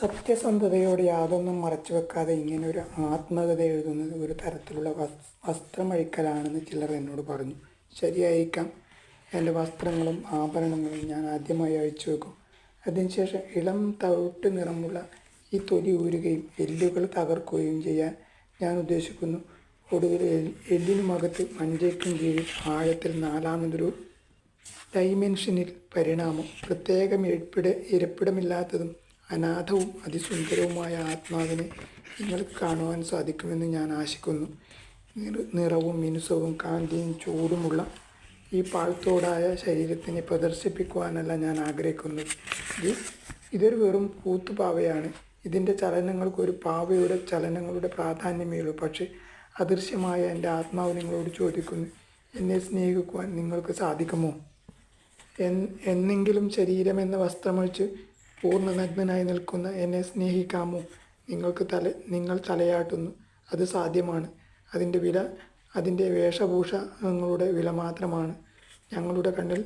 സത്യസന്ധതയോടെ യാതൊന്നും മറച്ചു വെക്കാതെ ഇങ്ങനെ ഒരു ആത്മകഥ എഴുതുന്നത് ഒരു തരത്തിലുള്ള വസ് വസ്ത്രമഴിക്കലാണെന്ന് ചിലർ എന്നോട് പറഞ്ഞു. ശരിയായിരിക്കാം. എന്റെ വസ്ത്രങ്ങളും ആഭരണങ്ങളും ഞാൻ ആദ്യമായി അഴിച്ചു വെക്കും. അതിനുശേഷം ഇളം തവിട്ട് നിറമുള്ള ഈ തൊലി ഊരുകയും എല്ലുകൾ തകർക്കുകയും ചെയ്യാൻ ഞാൻ ഉദ്ദേശിക്കുന്നു. ഒടുവിൽ എല്ലിനുമകത്ത് മഞ്ചയ്ക്കും കീഴിൽ ആഴത്തിൽ നാലാമതൊരു ഡൈമെൻഷനിൽ പരിണാമം. പ്രത്യേകം ഇരിപ്പിട ഇരിപ്പിടമില്ലാത്തതും അനാഥവും അതിസുന്ദരവുമായ ആത്മാവിനെ നിങ്ങൾക്ക് കാണുവാൻ സാധിക്കുമെന്ന് ഞാൻ ആശിക്കുന്നു. നിറ- നിറവും മിനുസവും കാന്തിയും ചൂടുമുള്ള ഈ പാഴ്ത്തോടായ ശരീരത്തിനെ പ്രദർശിപ്പിക്കുവാനല്ല ഞാൻ ആഗ്രഹിക്കുന്നത്. ഇത് ഇതൊരു വെറും കൂത്തുപാവയാണ്. ഇതിന്റെ ചലനങ്ങൾക്ക് ഒരു പാവയുടെ ചലനങ്ങളുടെ പ്രാധാന്യമേ ഉള്ളൂ പക്ഷേ അദൃശ്യമായ എന്റെ ആത്മാവ് നിങ്ങളോട് ചോദിക്കുന്നു എന്നെ സ്നേഹിക്കുവാൻ നിങ്ങൾക്ക് സാധിക്കുമോ? എന്നെങ്കിലും ശരീരമെന്ന വസ്ത്രമഴിച്ച് പൂർണ നഗ്നനായി നിൽക്കുന്ന എന്നെ സ്നേഹിക്കാമോ? നിങ്ങൾക്ക് തല നിങ്ങൾ തലയാട്ടുന്നു. അത് സാധ്യമാണ്. അതിന്റെ വില അതിന്റെ വേഷഭൂഷങ്ങളുടെ വില മാത്രമാണ്. ഞങ്ങളുടെ കണ്ണിൽ